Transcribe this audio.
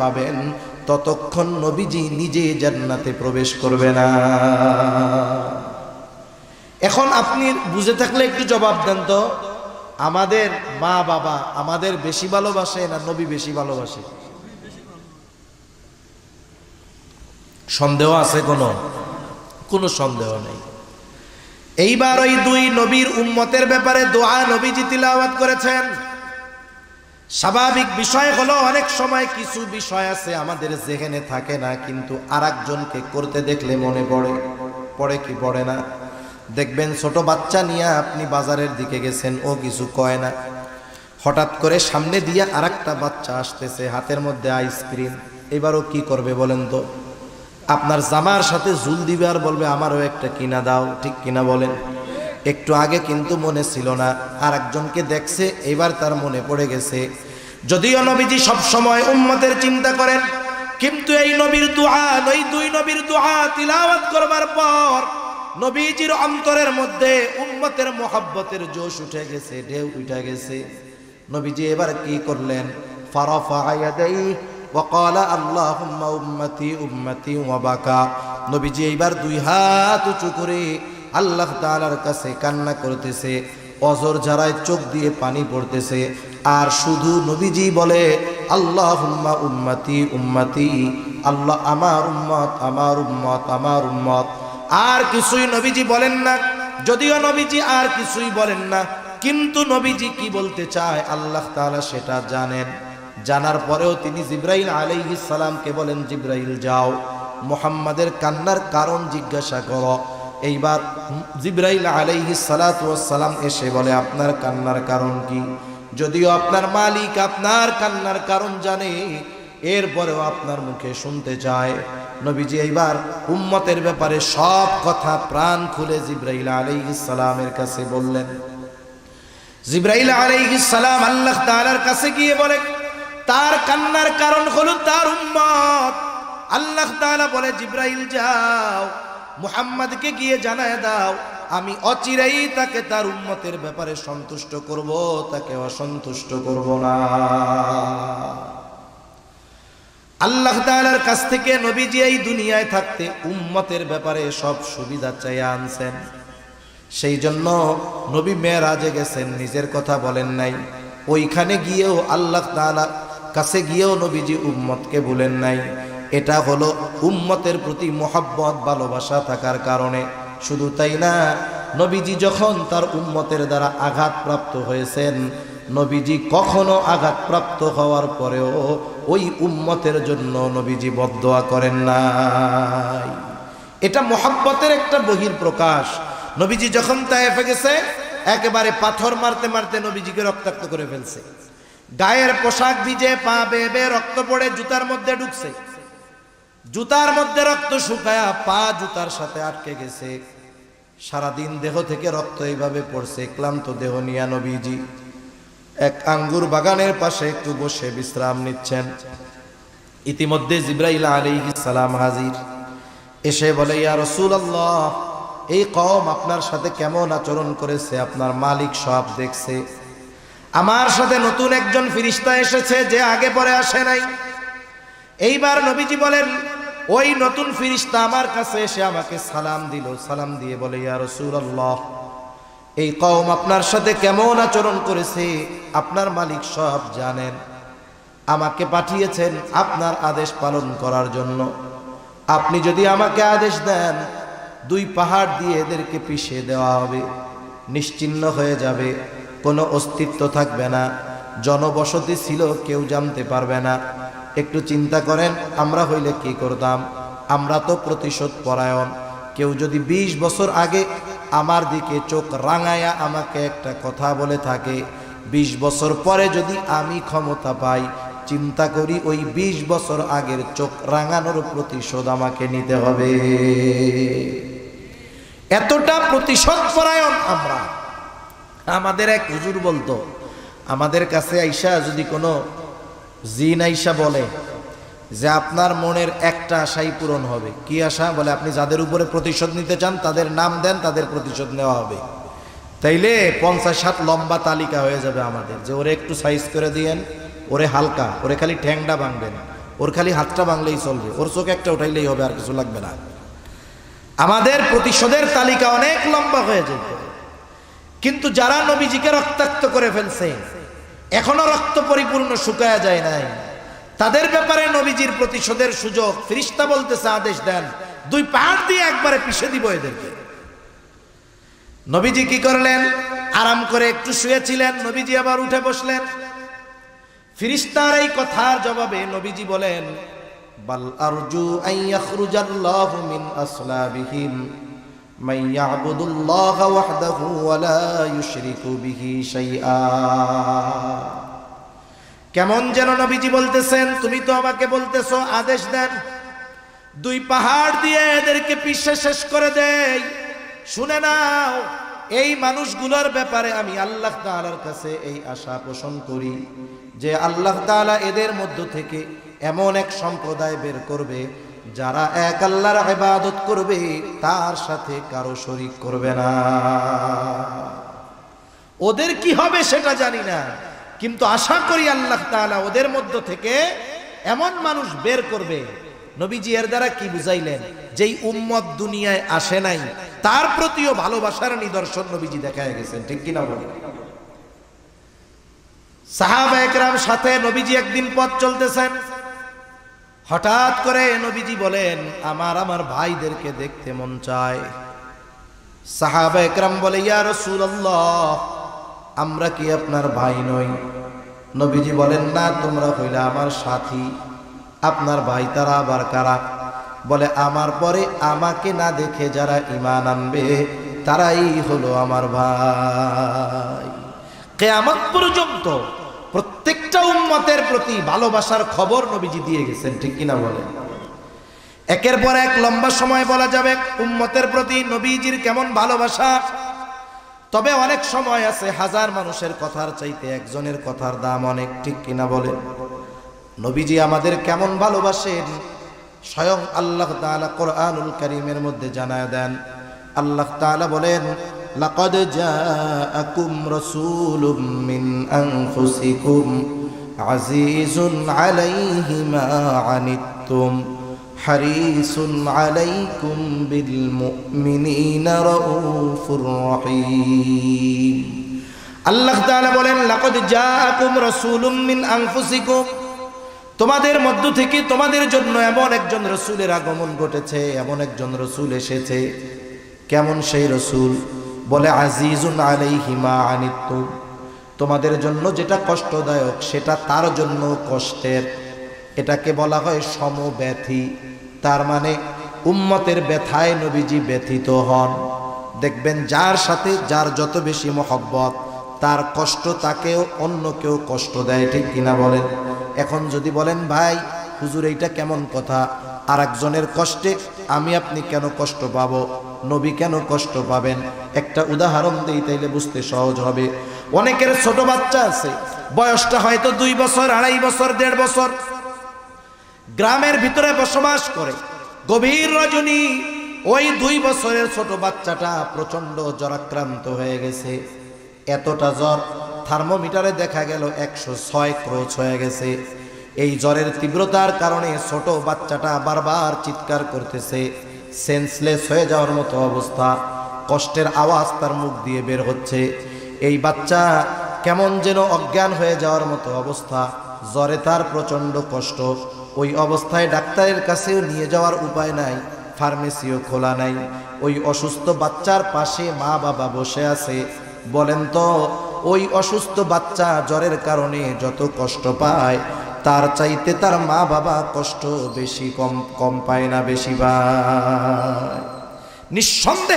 পাবেন, ততক্ষণ নবীজি নিজে জান্নাতে প্রবেশ করবে না। এখন আপনি বুঝে থাকলে একটু জবাব দেন তো। আমাদের মা বাবা আমাদের বেশি ভালোবাসে না নবী বেশি ভালোবাসে? সন্দেহ আছে কোনো? কোনো সন্দেহ নেই। এইবার ওই দুই নবীর উম্মতের ব্যাপারে দোয়া নবীজি তিলাওয়াত করেছেন। স্বাভাবিক বিষয় হলো, অনেক সময় কিছু বিষয় আছে আমাদের জেহেনে থাকে না, কিন্তু আর করতে দেখলে মনে পড়ে। পড়ে কি পড়ে না? দেখবেন ছোট বাচ্চা নিয়ে আপনি বাজারের দিকে গেছেন, ও কিছু কয় না। হঠাৎ করে সামনে দিয়ে আর বাচ্চা আসতেছে, হাতের মধ্যে আইসক্রিম এবারও কি করবে বলেন তো? আপনার জামার সাথে জুল দিবে আর বলবে, আমারও একটা কিনা দাও। ঠিক কিনা বলেন? একটু আগে কিন্তু মনে ছিল না। আর একজনকে দেখছে, এবার তার মনে পড়ে গেছে যদিও নবীজি সব সময় উম্মতের চিন্তা করেন কিন্তু এই নবীর দোয়া ওই দুই নবীর দোয়া তিলাওয়াত করবার পর নবীজির অন্তরের মধ্যে উম্মতের মোহাব্বতের জোশ উঠে গেছে ঢেউ উঠে গেছে নবীজি এবার কি করলেন ফারাফা ইয়াদাই وقال اللهم উম্মতি উম্মতি ওয়াবাকা নবীজি এইবার দুই হাত উঁচু করে আল্লাহ তাআলার কাছে কান্না করতেছে অজর যারায় চোখ দিয়ে পানি পড়তেছে। আর শুধু নবীজি বলে, আল্লাহুম্মা উম্মতি উম্মতি, আল্লাহ আমার উম্মত আমার উম্মত আমার উম্মত। আর কিছুই নবীজি বলেন না। যদিও নবীজি আর কিছুই বলেন না, কিন্তু নবীজি কি বলতে চায় আল্লাহ তাআলা সেটা জানেন। জানার পরেও তিনি জিব্রাইল আলাইহিস সালামকে বলেন, জিব্রাইল, যাও। মুহাম্মাদের কান্নার কারণ জিজ্ঞাসা করো। এইবার জিব্রাইল আলাইহিস সালাতু সালাম এসে বলে, আপনার কান্নার কারণ কি? যদিও আপনার মালিক আপনার কান্নার কারণ জানে, এরপরেও আপনার মুখে শুনতে চায়। নবীজি এইবার উম্মতের ব্যাপারে সব কথা প্রাণ খুলে জিব্রাইল সালামের কাছে বললেন। জিব্রাইল সালাম আল্লাহ তাআলার কাছে গিয়ে বলে, তার কান্নার কারণ হলো তার উম্মত। আল্লাহ তাআলা বলে, জিব্রাইল, যাও। মুহাম্মদকে গিয়ে জানায় দাও, আমি অচিরেই তাকে তার উম্মতের ব্যাপারে সন্তুষ্ট করব, তাকে অসন্তুষ্ট করব না। আল্লাহ তাআলার কাছ থেকে নবীজি এই দুনিয়ায় থাকতে উম্মতের ব্যাপারে সব সুবিধা চাইয়া আনছেন। সেই জন্য নবী মেয়েরাজে গেছেন, নিজের কথা বলেন নাই। ওইখানে গিয়েও আল্লাহ তাআলা কাছে গিয়েও নবীজি উম্মতকে বলেন নাই। এটা হলো উম্মতের প্রতি মোহাব্বত, ভালোবাসা থাকার কারণে। শুধু তাই না, নবীজি যখন তার উম্মতের দ্বারা আঘাতপ্রাপ্ত হয়েছেন, নবীজি কখনো আঘাতপ্রাপ্ত হওয়ার পরেও ওই উম্মতের জন্য নবীজি বদোয়া করেন নাই। এটা মোহাব্বতের একটা বহির প্রকাশ নবীজি যখন তায়েফে গেছে, একেবারে পাথর মারতে মারতে নবীজিকে রক্তাক্ত করে ফেলছে। গায়ের পোশাক ভিজে পা বেবে রক্ত পড়ে জুতার মধ্যে ঢুকছে। জুতার মধ্যে রক্ত শুকায়া পা জুতার সাথে আটকে গেছে। সারাদিন দেহ থেকে রক্ত এইভাবে পড়ছে, ক্লান্ত দেহ নিয়া নবীজি। এক আঙ্গুর বাগানের পাশে একটু বসে বিশ্রাম নিচ্ছেন। ইতিমধ্যে জিব্রাইল আলাইহিস সালাম হাজির। এসে বলে, ইয়া রাসূলুল্লাহ, এই কওম আপনার সাথে কেমন আচরণ করেছে? আপনার মালিক সব দেখছে। আমার সাথে নতুন একজন ফিরিস্তা এসেছে যে আগে পরে আসে নাই। এইবার নবীজি বলেন ওই নতুন ফিরিস্তা আমার কাছে এসে আমাকে সালাম দিল। সালাম দিয়ে বলে, ইয়া রাসূলুল্লাহ, এই কওম আপনার সাথে কেমন আচরণ করেছে? আপনার মালিক সব জানেন। আমাকে পাঠিয়েছেন আপনার আদেশ পালন করার জন্য। আপনি যদি আমাকে আদেশ দেন, দুই পাহাড় দিয়ে এদেরকে পিষে দেওয়া হবে। নিশ্চিন্ন হয়ে যাবে, কোনো অস্তিত্ব থাকবে না। জনবসতি ছিল, কেউ জানতে পারবে না। একটু চিন্তা করেন, আমরা হইলে কি করতাম? আমরা তো প্রতিশোধ পরায়ণ। কেউ যদি ২০ বছর আগে আমার দিকে চোখ রাঙায়া আমাকে একটা কথা বলে থাকে ২০ বছর পরে যদি আমি ক্ষমতা পাই, চিন্তা করি ওই ২০ বছর আগের চোখ রাঙানোর প্রতিশোধ আমাকে নিতে হবে। এতটা প্রতিশোধ পরায়ণ আমরা। আমাদের এক হুজুর বলতো, আমাদের কাছে আইসা যদি কোনো জিন আইসা বলে যে আপনার মনের একটা আশাই পূরণ হবে। কি আশা? বলে আপনি যাদের উপরে প্রতিশোধ নিতে চান, তাদের নাম দেন, তাদের প্রতিশোধ নেওয়া হবে। তাইলে পঞ্চাশ সাত লম্বা তালিকা হয়ে যাবে আমাদের, যে ওরে একটু সাইজ করে দিয়েন, ওরে হালকা, ওরে খালি ঠ্যাংটা ভাঙবেন, ওর খালি হাতটা ভাঙলেই চলবে, ওর চোখ একটা উঠাইলেই হবে, আর কিছু লাগবে না। আমাদের প্রতিশোধের তালিকা অনেক লম্বা হয়ে যাবে। কিন্তু যারা নবীজিকে রক্তাক্ত করে ফেলছে এখনও রক্ত পরিপূর্ণ শুকায়া যায় নাই। তাদের ব্যাপারে নবীজির প্রতিশোধের সুযোগ ফিরিস্তা বলতেছে আদেশ দেন। দুই পাহাড় দিয়ে একবারে পিষে দিব এদেরকে। নবীজি কি করলেন? আরাম করে একটু শুয়েছিলেন, নবীজি আবার উঠে বসলেন। ফিরিস্তার এই কথার জবাবে নবীজি বলেন, বাল আরজু আন ইয়াখরুজাল্লাহু মিন আসলাবিহিম। মান ইয়াবুদুল্লাহ ওয়াহদাহু ওয়া লা ইউশরিকু বিহি শাইআ। কেমন যেন নবীজি বলতেছেন, তুমি তো আমাকে বলতেছো আদেশ দেন। দুই পাহাড় দিয়ে এদেরকে পিষে শেষ করে দেই। শুনে নাও, এই মানুষগুলোর ব্যাপারে আমি আল্লাহ তাআলার কাছে এই আশা পোষণ করি যে আল্লাহ তাআলা এদের মধ্য থেকে এমন এক সম্প্রদায় বের করবে যারা এক আল্লাহর ইবাদত করবে, তার সাথে কারও শরীক করবে না। ওদের কি হবে সেটা জানি না, কিন্তু আশা করি আল্লাহ তাআলা ওদের মধ্য থেকে এমন মানুষ বের করবে। নবীজি এর দ্বারা কি বুঝাইলেন? যেই উম্মত দুনিয়ায় আসে নাই, তার প্রতিও ভালোবাসার নিদর্শন নবীজি দেখায় গেছেন, ঠিক কিনা বলেন? সাহাবা একরাম সাথে নবীজি একদিন পথ চলতেছেন হঠাৎ করে নবীজি বলেন, আমার আমার ভাইদেরকে দেখতে মন চায়। সাহাবা একরাম বলে, ইয়া রাসূলুল্লাহ, আমরা কি আপনার ভাই নই? নবীজি বলেন, না, তোমরা হইলে আমার সাথী। আপনার ভাই তারা আবার কারা? বলে, আমার পরে আমাকে না দেখে যারা ইমান আনবে, তারাই হলো আমার ভাই। কেয়ামত পর্যন্ত প্রত্যেকটা উম্মতের প্রতি ভালোবাসার খবর নবীজি দিয়ে গেছেন, ঠিক কিনা বলেন? একের পর এক লম্বা সময় বলা যাবে, উম্মতের প্রতি নবীজির কেমন ভালোবাসা? তবে অনেক সময় আছে, হাজার মানুষের কথার চাইতে একজনের কথার দাম অনেক, ঠিক কিনা বলেন? নবীজি আমাদের কেমন ভালোবাসেন? স্বয়ং আল্লাহ তাআলা কোরআনুল কারীমের মধ্যে জানায় দেন। আল্লাহ তাআলা বলেন জাআকুম রাসূলুম মিন আনফুসিকুম আজিজুন আলাইহি মা আনিত্তুম হারিসুন আলাইকুম বিল মুমিনিনা রাউফুর রহিম। আল্লাহ তাআলা বলেন, লাকাদ জাআকুম রাসূলুম মিন আনফুসিকুম, তোমাদের মধ্য থেকে তোমাদের জন্য এমন একজন রসুলের আগমন ঘটেছে, এমন একজন রসুল এসেছে। কেমন সেই রসুল? বলে, আজিজুন আলাইহিমা আনিত তোমাদের জন্য যেটা কষ্টদায়ক, সেটা তার জন্য কষ্টের। এটাকে বলা হয় সমব্যথী। তার মানে উম্মতের ব্যথায় নবীজি ব্যথিত হন। দেখবেন, যার সাথে যার যত বেশি মহব্বত, তার কষ্ট তাকেও অন্য কেউ কষ্ট দেয়, ঠিক কিনা বলেন? এখন যদি বলেন, ভাই, হুজুর, এইটা কেমন কথা? আর একজনের কষ্টে আমি আপনি কেন কষ্ট পাবো? নবী কেন কষ্ট পাবেন? একটা উদাহরণ দিই, তাইলে বুঝতে সহজ হবে। অনেকের ছোট বাচ্চা আছে, বয়সটা হয়তো দুই বছর, আড়াই বছর, দেড় বছর। গ্রামের ভিতরে বসবাস করে। গভীর রজনী, ওই দুই বছরের ছোট বাচ্চাটা প্রচণ্ড জ্বরাক্রান্ত হয়ে গেছে। এতটা জ্বর, থার্মোমিটারে দেখা গেল একশো ছয় ক্রোচ হয়ে গেছে। এই জ্বরের তীব্রতার কারণে ছোট বাচ্চাটা বারবার চিৎকার করতেছে। সেন্সলেস হয়ে যাওয়ার মতো অবস্থা। কষ্টের আওয়াজ তার মুখ দিয়ে বের হচ্ছে। এই বাচ্চা কেমন যেন অজ্ঞান হয়ে যাওয়ার মতো অবস্থা। জ্বরে তার প্রচণ্ড কষ্ট। ওই অবস্থায় ডাক্তারের কাছেও নিয়ে যাওয়ার উপায় নাই ফার্মেসিও খোলা নাই। ওই অসুস্থ বাচ্চার পাশে মা বাবা বসে আছে। বলেন তো, ওই অসুস্থ বাচ্চা জ্বরের কারণে যত কষ্ট পায় তার চাইতে তার মা বাবা কষ্ট বেশি কম কম পায় না বেশি বা নিঃসন্দেহে